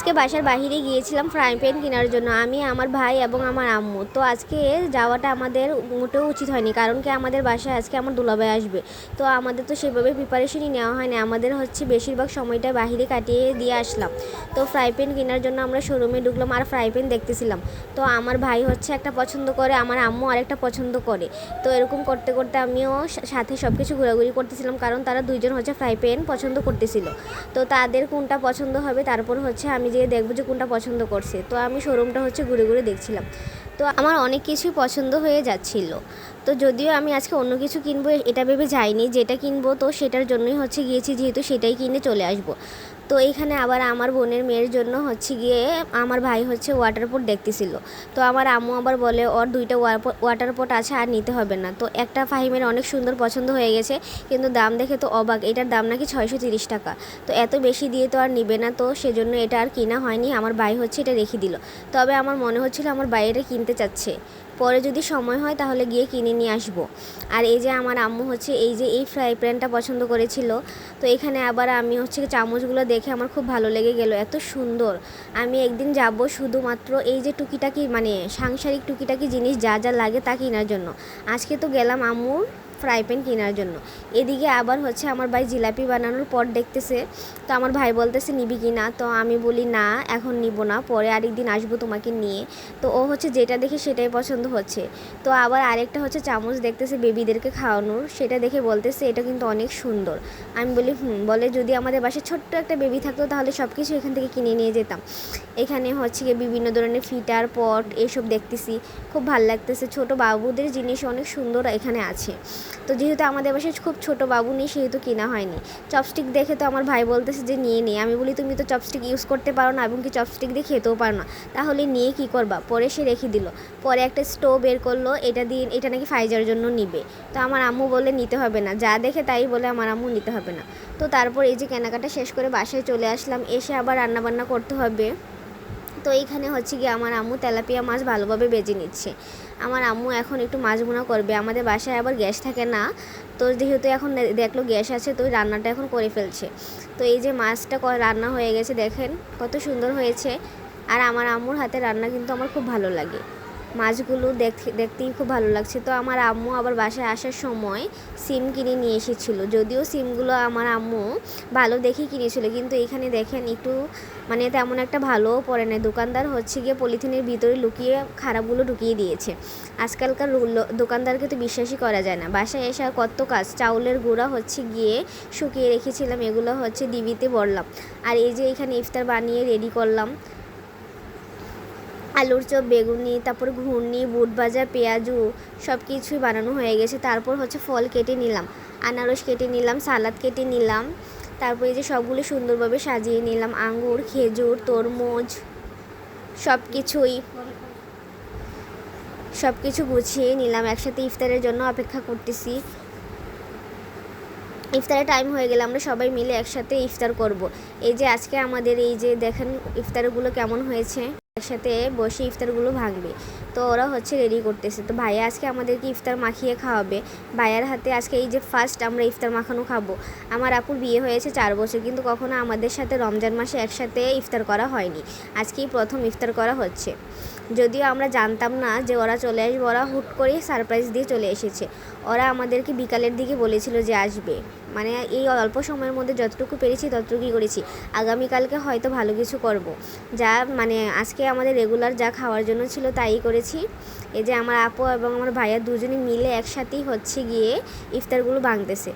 আজকে বাসার বাইরে গিয়েছিলাম ফ্রাই প্যান কেনার জন্য, আমি, আমার ভাই এবং আমার আম্মু। তো আজকে যাওয়াটা আমাদের মোটেও উচিত হয়নি, কারণ কি আমাদের বাসায় আজকে আমার দুলাভাই আসবে। তো আমাদের তো সেভাবে প্রিপারেশনই নেওয়া হয়নি, আমাদের হচ্ছে বেশিরভাগ সময়টা বাইরে কাটিয়ে দিয়ে আসলাম। তো ফ্রাই প্যান কেনার জন্য আমরা শোরুমে ঢুকলাম আর ফ্রাই প্যান দেখতেছিলাম। তো আমার ভাই হচ্ছে একটা পছন্দ করে, আমার আম্মু আরেকটা পছন্দ করে। তো এরকম করতে করতে আমিও সাথে সব কিছু ঘোরাঘুরি করতেছিলাম, কারণ তারা দুইজন হচ্ছে ফ্রাই প্যান পছন্দ করতেছিল। তো তাদের কোনটা পছন্দ হবে, তারপর হচ্ছে আমি যে দেখব যে কোনটা পছন্দ করছে। তো আমি শোরুমটা হচ্ছে ঘুরে ঘুরে দেখছিলাম। তো আমার অনেক কিছুই পছন্দ হয়ে যাচ্ছিল। তো যদিও আমি আজকে অন্য কিছু কিনবো, এটা ভেবে যাইনি। যেটা কিনবো, তো সেটার জন্যই হচ্ছে গিয়েছি, যেহেতু সেটাই কিনে চলে আসব। তো এইখানে আবার আমার বোনের মেয়ের জন্য হচ্ছে গিয়ে আমার ভাই হচ্ছে ওয়াটার পট দেখতেছিল। তো আমার আম্মু আবার বলে, ওর দুইটা ওয়াটার পট আছে, আর নিতে হবে না। তো একটা ফাহিমের অনেক সুন্দর পছন্দ হয়ে গেছে, কিন্তু দাম দেখে তো অবাক, এটার দাম নাকি ছয়শো তিরিশ টাকা। তো এত বেশি দিয়ে তো আর নিবে না, তো সেজন্য এটা আর কিনা হয়নি। আমার ভাই হচ্ছে এটা রেখে দিল। তবে আমার মনে হচ্ছিল আমার ভাই এটা কিনতে চাচ্ছে। পরে যদি সময় হয় তাহলে গিয়ে কিনে নিয়ে আসব। আর এই যে আমার আম্মু হচ্ছে, এই যে এই ফ্রাই প্যানটা পছন্দ করেছিল, তো এখানে আবার আমি হচ্ছে চামচগুলো দেখে আমার খুব ভালো লেগে গেল, এত সুন্দর। আমি একদিন যাব শুধুমাত্র এই যে টুকিটাকি মানে সাংসারিক টুকিটাকি জিনিস যা যা লাগে তা কেনার জন্য। আজকে তো গেলাম আম্মুর ফ্রাই প্যান কেনার জন্য। এদিকে আবার হচ্ছে আমার ভাই জিলাপি বানানোর পর দেখতেছে, তো আমার ভাই বলতেছে, নিবি কি না? তো আমি বলি, না, এখন নিব না, পরে আরেকদিন আসব তোমাকে নিয়ে। তো ও হচ্ছে যেটা দেখে সেটাই পছন্দ হচ্ছে। তো আবার আরেকটা হচ্ছে চামচ দেখতেছে বেবিদেরকে খাওয়ানোর, সেটা দেখে বলতেছে, এটা কিন্তু অনেক সুন্দর। আমি বলি, হুম, বলে যদি আমাদের বাসায় ছোট্ট একটা বেবি থাকতো, তাহলে সব কিছু এখান থেকে কিনে নিয়ে যেতাম। এখানে হচ্ছে গিয়ে বিভিন্ন ধরনের ফিটার, পট, এসব দেখতেছি। খুব ভালো লাগতেছে। ছোট বাবুদের জিনিস অনেক সুন্দর এখানে আছে। তো যেহেতু আমাদের বাসায় খুব ছোট বাবু নেই, সেহেতু কেনা হয়নি। চপস্টিক দেখে তো আমার ভাই বলতেছে যে, নিয়ে নেই আমি বলি, তুমি তো চপস্টিক ইউজ করতে পারো না এবং কি চপস্টিক দিয়ে খেতেও পারো না। তাহলে নিয়ে কি করবা? পরে সে রেখে দিল। পরে একটা স্টোভ বের করল, এটা দিয়ে, এটা নাকি ফাইজার জন্য নিবে। তো আমার আম্মু বলে নিতে হবে না। যা দেখে তাই বলে আমার আম্মু, নিতে হবে না। তো তারপর এই যে কেনাকাটা শেষ করে বাসায় চলে আসলাম। এসে আবার রান্নাবান্না করতে হবে। তো এইখানে হচ্ছে গিয়ে আমার আম্মু তেলাপিয়া মাছ ভালোভাবে বেজে নিচ্ছে। আমার আম্মু এখন একটু মাছ বোনা করবে। আমাদের বাসায় আবার গ্যাস থাকে না। তো যেহেতু এখন দেখল গ্যাস আছে, তো রান্নাটা এখন করে ফেলছে। তো এই যে মাছটা রান্না হয়ে গেছে, দেখেন কত সুন্দর হয়েছে। আর আমার আম্মুর হাতে রান্না কিন্তু আমার খুব ভালো লাগে। মাছগুলো দেখতে, দেখতেই খুব ভালো লাগছে। তো আমার আম্মু আবার বাসায় আসার সময় সিম কিনে নিয়ে এসেছিল। যদিও সিমগুলো আমার আম্মু ভালো দেখেই কিনেছিল, কিন্তু এখানে দেখেন একটু মানে তেমন একটা ভালোও পড়ে না দোকানদার হচ্ছে গিয়ে পলিথিনের ভিতরে লুকিয়ে খারাপগুলো ঢুকিয়ে দিয়েছে। আজকালকার দোকানদারকে তো বিশ্বাসই করা যায় না। বাসায় এসে কত কাজ! চাউলের গুঁড়া হচ্ছে গিয়ে শুকিয়ে রেখেছিলাম, এগুলো হচ্ছে ডিবিতে বললাম আর এই যে এখানে ইফতার বানিয়ে রেডি করলাম। আলুর চপ, বেগুনি, তারপর ঘুগনি, বুট ভাজা, পেঁয়াজু সব কিছুই বানানো হয়ে গেছে। তারপর হচ্ছে ফল কেটে নিলাম, আনারস কেটে নিলাম, সালাদ কেটে নিলাম, তারপর এই যে সবগুলো সুন্দরভাবে সাজিয়ে নিলাম, আঙ্গুর, খেজুর, তরমুজ সব কিছুই সব কিছু গুছিয়ে নিলাম, একসাথে ইফতারের জন্য অপেক্ষা করতেছি। ইফতারের টাইম হয়ে গেলে আমরা সবাই মিলে একসাথে ইফতার করব। এই যে আজকে আমাদের এই যে দেখেন ইফতারগুলো কেমন হয়েছে। একসাথে বসে ইফতারগুলো ভাঙবে। তো ওরা হচ্ছে রেডি করতেছে। তো ভাইয়া আজকে আমাদেরকে ইফতার মাখিয়ে খাওয়াবে। ভাইয়ার হাতে আজকে এই যে ফার্স্ট আমরা ইফতার মাখানো খাব। আমার আপুর বিয়ে হয়েছে চার বছর, কিন্তু কখনো আমাদের সাথে রমজান মাসে একসাথে ইফতার করা হয়নি। আজকেই প্রথম ইফতার করা হচ্ছে। যদিও আমরা জানতাম না যে ওরা চলে আসবে, ওরা হুট করেই সারপ্রাইজ দিয়ে চলে এসেছে। ওরা আমাদেরকে বিকালের দিকে বলেছিল যে আসবে। মানে এই অল্প সময়ের মধ্যে যতটুকু পেরেছি ততটুকুই করেছি। আগামীকালকে হয়তো ভালো কিছু করব। যা মানে আজকে আমাদের রেগুলার যা খাওয়ার জন্য ছিল তাই করেছি। এই যে আমার আপু এবং আমার ভাইয়া দুজনে মিলে একসাথেই হচ্ছে গিয়ে ইফতারগুলো ভাঙতেছে।